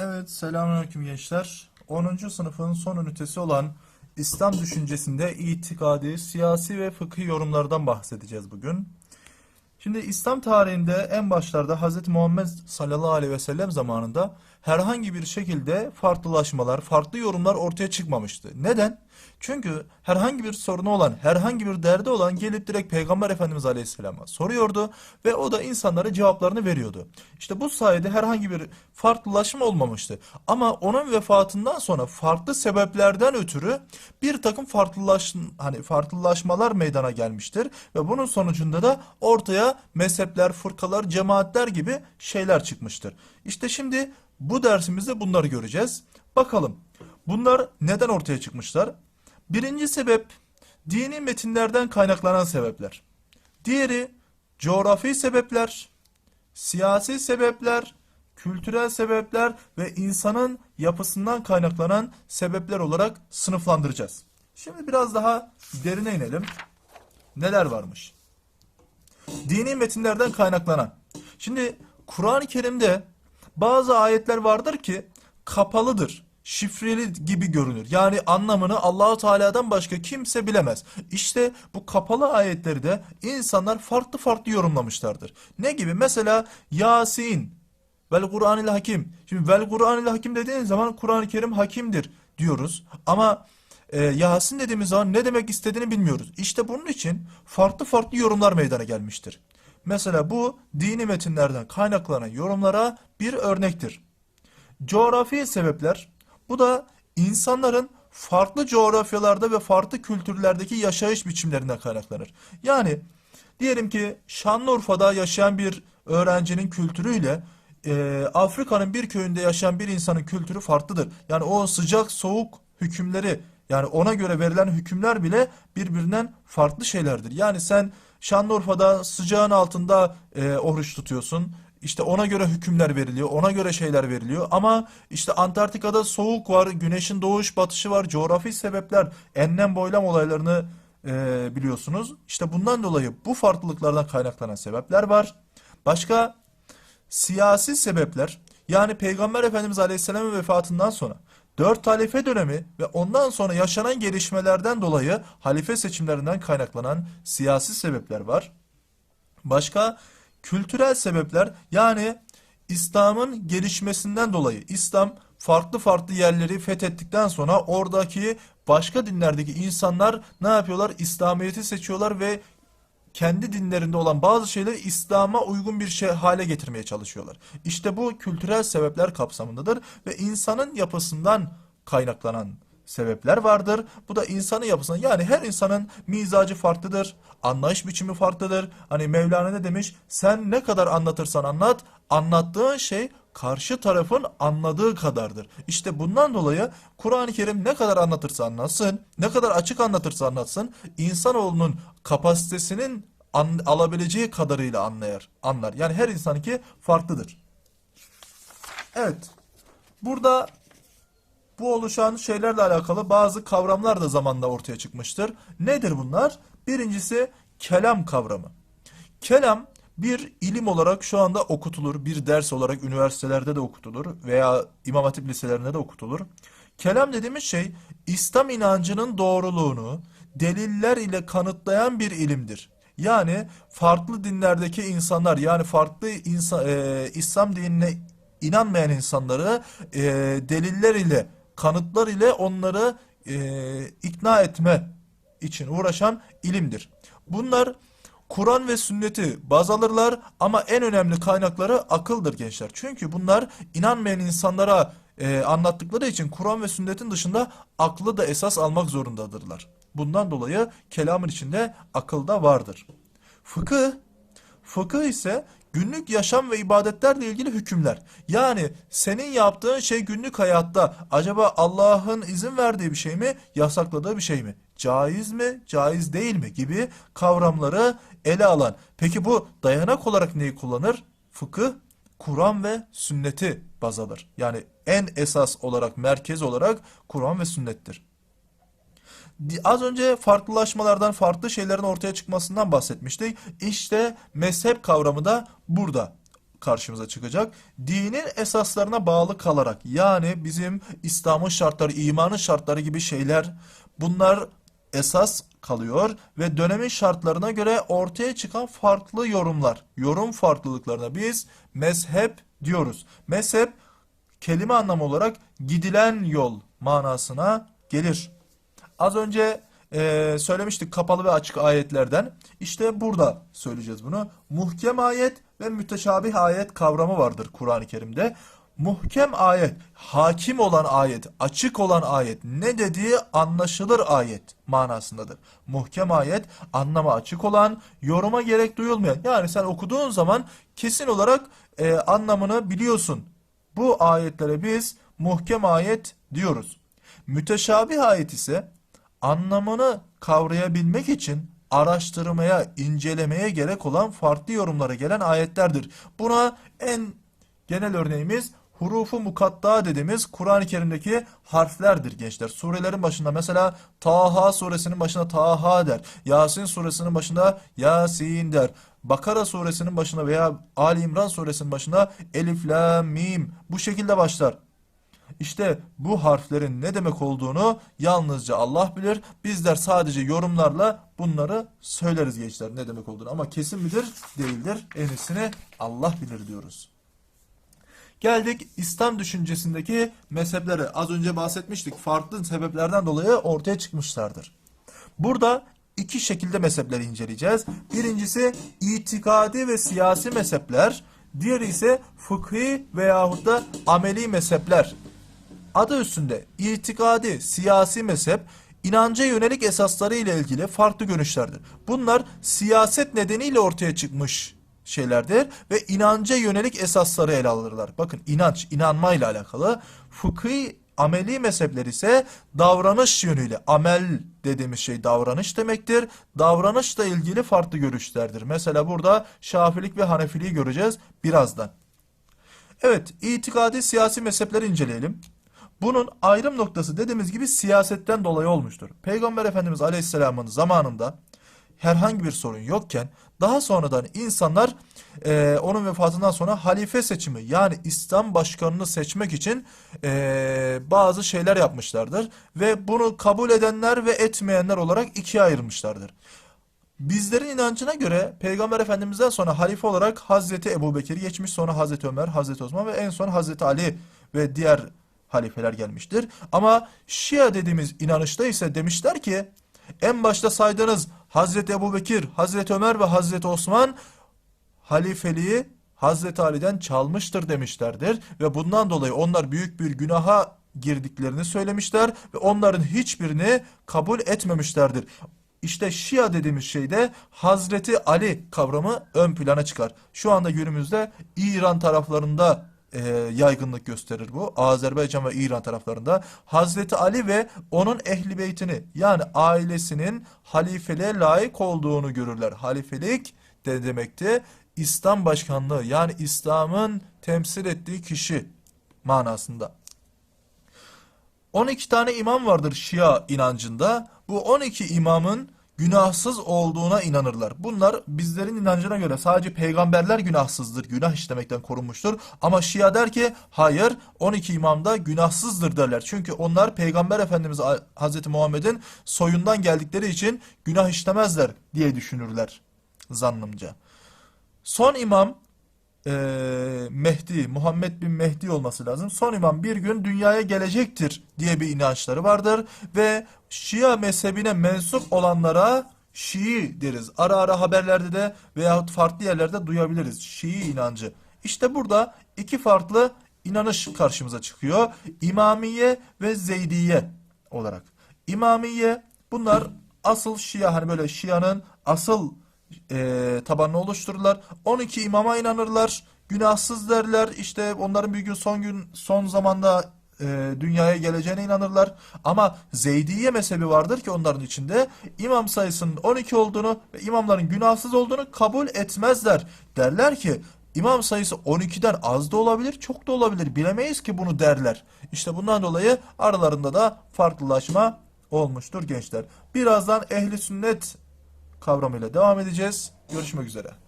Evet, selamünaleyküm gençler. 10. sınıfın son ünitesi olan İslam düşüncesinde itikadi, siyasi ve fıkhi yorumlardan bahsedeceğiz bugün. Şimdi İslam tarihinde en başlarda Hz. Muhammed sallallahu aleyhi ve sellem zamanında herhangi bir şekilde farklılaşmalar, farklı yorumlar ortaya çıkmamıştı. Neden? Çünkü herhangi bir sorunu olan, herhangi bir derdi olan gelip direkt Peygamber Efendimiz Aleyhisselam'a soruyordu ve o da insanlara cevaplarını veriyordu. İşte bu sayede herhangi bir farklılaşma olmamıştı. Ama onun vefatından sonra farklı sebeplerden ötürü bir takım farklılaş hani farklılaşmalar meydana gelmiştir ve bunun sonucunda da ortaya mezhepler, fırkalar, cemaatler gibi şeyler çıkmıştır. İşte şimdi bu dersimizde bunları göreceğiz. Bakalım bunlar neden ortaya çıkmışlar? Birinci sebep dini metinlerden kaynaklanan sebepler. Diğeri coğrafi sebepler, siyasi sebepler, kültürel sebepler ve insanın yapısından kaynaklanan sebepler olarak sınıflandıracağız. Şimdi biraz daha derine inelim. Neler varmış? Dini metinlerden kaynaklanan. Şimdi Kur'an-ı Kerim'de bazı ayetler vardır ki kapalıdır, şifreli gibi görünür. Yani anlamını Allahu Teala'dan başka kimse bilemez. İşte bu kapalı ayetleri de insanlar farklı farklı yorumlamışlardır. Ne gibi? Mesela Yasin vel Kur'anil Hakim. Şimdi vel Kur'anil Hakim dediğin zaman Kur'an-ı Kerim hakimdir diyoruz. Ama e, Yasin dediğimiz zaman ne demek istediğini bilmiyoruz. İşte bunun için farklı farklı yorumlar meydana gelmiştir. Mesela bu dini metinlerden kaynaklanan yorumlara bir örnektir. Coğrafi sebepler bu da insanların farklı coğrafyalarda ve farklı kültürlerdeki yaşayış biçimlerinden kaynaklanır. Yani diyelim ki Şanlıurfa'da yaşayan bir öğrencinin kültürüyle e, Afrika'nın bir köyünde yaşayan bir insanın kültürü farklıdır. Yani o sıcak soğuk hükümleri yani ona göre verilen hükümler bile birbirinden farklı şeylerdir. Yani sen Şanlıurfa'da sıcağın altında e, oruç tutuyorsun. İşte ona göre hükümler veriliyor, ona göre şeyler veriliyor. Ama işte Antarktika'da soğuk var, güneşin doğuş batışı var, coğrafi sebepler, enlem boylam olaylarını e, biliyorsunuz. İşte bundan dolayı bu farklılıklardan kaynaklanan sebepler var. Başka siyasi sebepler, yani Peygamber Efendimiz Aleyhisselam'ın vefatından sonra dört halife dönemi ve ondan sonra yaşanan gelişmelerden dolayı halife seçimlerinden kaynaklanan siyasi sebepler var. Başka kültürel sebepler yani İslam'ın gelişmesinden dolayı İslam farklı farklı yerleri fethettikten sonra oradaki başka dinlerdeki insanlar ne yapıyorlar? İslamiyet'i seçiyorlar ve kendi dinlerinde olan bazı şeyleri İslam'a uygun bir şey hale getirmeye çalışıyorlar. İşte bu kültürel sebepler kapsamındadır ve insanın yapısından kaynaklanan sebepler vardır. Bu da insanın yapısından yani her insanın mizacı farklıdır, anlayış biçimi farklıdır. Hani Mevlana ne demiş? Sen ne kadar anlatırsan anlat, anlattığın şey karşı tarafın anladığı kadardır. İşte bundan dolayı Kur'an-ı Kerim ne kadar anlatırsa anlatsın, ne kadar açık anlatırsa anlatsın, insanoğlunun kapasitesinin an- alabileceği kadarıyla anlayar, anlar. Yani her insanınki farklıdır. Evet. Burada bu oluşan şeylerle alakalı bazı kavramlar da zamanla ortaya çıkmıştır. Nedir bunlar? Birincisi kelam kavramı. Kelam bir ilim olarak şu anda okutulur. Bir ders olarak üniversitelerde de okutulur veya İmam Hatip liselerinde de okutulur. Kelam dediğimiz şey İslam inancının doğruluğunu deliller ile kanıtlayan bir ilimdir. Yani farklı dinlerdeki insanlar yani farklı insan, e, İslam dinine inanmayan insanları e, deliller ile kanıtlar ile onları e, ikna etme için uğraşan ilimdir. Bunlar Kur'an ve sünneti baz alırlar ama en önemli kaynakları akıldır gençler. Çünkü bunlar inanmayan insanlara e, anlattıkları için Kur'an ve sünnetin dışında aklı da esas almak zorundadırlar. Bundan dolayı kelamın içinde akıl da vardır. Fıkıh, fıkıh ise günlük yaşam ve ibadetlerle ilgili hükümler. Yani senin yaptığın şey günlük hayatta acaba Allah'ın izin verdiği bir şey mi, yasakladığı bir şey mi? Caiz mi, caiz değil mi gibi kavramları ele alan. Peki bu dayanak olarak neyi kullanır? Fıkıh, Kur'an ve sünneti baz alır. Yani en esas olarak, merkez olarak Kur'an ve sünnettir. Az önce farklılaşmalardan, farklı şeylerin ortaya çıkmasından bahsetmiştik. İşte mezhep kavramı da burada karşımıza çıkacak. Dinin esaslarına bağlı kalarak yani bizim İslam'ın şartları, imanın şartları gibi şeyler bunlar esas kalıyor ve dönemin şartlarına göre ortaya çıkan farklı yorumlar, yorum farklılıklarına biz mezhep diyoruz. Mezhep kelime anlamı olarak gidilen yol manasına gelir. Az önce e, söylemiştik kapalı ve açık ayetlerden. İşte burada söyleyeceğiz bunu. Muhkem ayet ve müteşabih ayet kavramı vardır Kur'an-ı Kerim'de. Muhkem ayet, hakim olan ayet, açık olan ayet, ne dediği anlaşılır ayet manasındadır. Muhkem ayet, anlama açık olan, yoruma gerek duyulmayan. Yani sen okuduğun zaman kesin olarak e, anlamını biliyorsun. Bu ayetlere biz muhkem ayet diyoruz. Müteşabih ayet ise anlamını kavrayabilmek için araştırmaya, incelemeye gerek olan farklı yorumlara gelen ayetlerdir. Buna en genel örneğimiz hurufu mukatta dediğimiz Kur'an-ı Kerim'deki harflerdir gençler. Surelerin başında mesela Taha suresinin başında Taha der. Yasin suresinin başında Yasin der. Bakara suresinin başında veya Ali İmran suresinin başında Elif, La, Mim bu şekilde başlar. İşte bu harflerin ne demek olduğunu yalnızca Allah bilir. Bizler sadece yorumlarla bunları söyleriz gençler ne demek olduğunu. Ama kesin midir? Değildir. En iyisini Allah bilir diyoruz. Geldik İslam düşüncesindeki mezheplere. Az önce bahsetmiştik. Farklı sebeplerden dolayı ortaya çıkmışlardır. Burada iki şekilde mezhepleri inceleyeceğiz. Birincisi itikadi ve siyasi mezhepler. Diğeri ise fıkhi veyahut da ameli mezhepler. Adı üstünde itikadi, siyasi mezhep inanca yönelik esasları ile ilgili farklı görüşlerdir. Bunlar siyaset nedeniyle ortaya çıkmış şeylerdir ve inanca yönelik esasları ele alırlar. Bakın inanç, inanmayla alakalı. Fıkhi ameli mezhepler ise davranış yönüyle amel dediğimiz şey davranış demektir. Davranışla ilgili farklı görüşlerdir. Mesela burada Şafilik ve Hanefiliği göreceğiz birazdan. Evet, itikadi siyasi mezhepleri inceleyelim. Bunun ayrım noktası dediğimiz gibi siyasetten dolayı olmuştur. Peygamber Efendimiz Aleyhisselam'ın zamanında herhangi bir sorun yokken daha sonradan insanlar e, onun vefatından sonra halife seçimi yani İslam başkanını seçmek için e, bazı şeyler yapmışlardır ve bunu kabul edenler ve etmeyenler olarak ikiye ayrılmışlardır. Bizlerin inancına göre Peygamber Efendimiz'den sonra halife olarak Hazreti Ebu Bekir geçmiş, sonra Hazreti Ömer, Hazreti Osman ve en son Hazreti Ali ve diğer halifeler gelmiştir. Ama Şia dediğimiz inanışta ise demişler ki en başta saydığınız Hazreti Ebu Bekir, Hazreti Ömer ve Hazreti Osman halifeliği Hazreti Ali'den çalmıştır demişlerdir ve bundan dolayı onlar büyük bir günaha girdiklerini söylemişler ve onların hiçbirini kabul etmemişlerdir. İşte Şia dediğimiz şeyde Hazreti Ali kavramı ön plana çıkar. Şu anda günümüzde İran taraflarında e, yaygınlık gösterir bu. Azerbaycan ve İran taraflarında Hazreti Ali ve onun ehli beytini yani ailesinin halifeliğe layık olduğunu görürler. Halifelik de demekti İslam başkanlığı yani İslam'ın temsil ettiği kişi manasında. 12 tane imam vardır Şia inancında. Bu 12 imamın günahsız olduğuna inanırlar. Bunlar bizlerin inancına göre sadece peygamberler günahsızdır, günah işlemekten korunmuştur. Ama Şia der ki hayır 12 imam da günahsızdır derler. Çünkü onlar peygamber efendimiz Hazreti Muhammed'in soyundan geldikleri için günah işlemezler diye düşünürler zannımca. Son imam e, Mehdi, Muhammed bin Mehdi olması lazım. Son imam bir gün dünyaya gelecektir diye bir inançları vardır ve Şia mezhebine mensup olanlara Şii deriz. Ara ara haberlerde de veyahut farklı yerlerde duyabiliriz. Şii inancı. İşte burada iki farklı inanış karşımıza çıkıyor. İmamiye ve Zeydiye olarak. İmamiye bunlar asıl Şia hani böyle Şia'nın asıl e, tabanını oluştururlar. 12 imama inanırlar. Günahsız derler. İşte onların bir gün son gün son zamanda e, dünyaya geleceğine inanırlar. Ama Zeydiye mezhebi vardır ki onların içinde imam sayısının 12 olduğunu ve imamların günahsız olduğunu kabul etmezler. Derler ki imam sayısı 12'den az da olabilir, çok da olabilir. Bilemeyiz ki bunu derler. İşte bundan dolayı aralarında da farklılaşma olmuştur gençler. Birazdan ehli sünnet kavramıyla devam edeceğiz. Görüşmek üzere.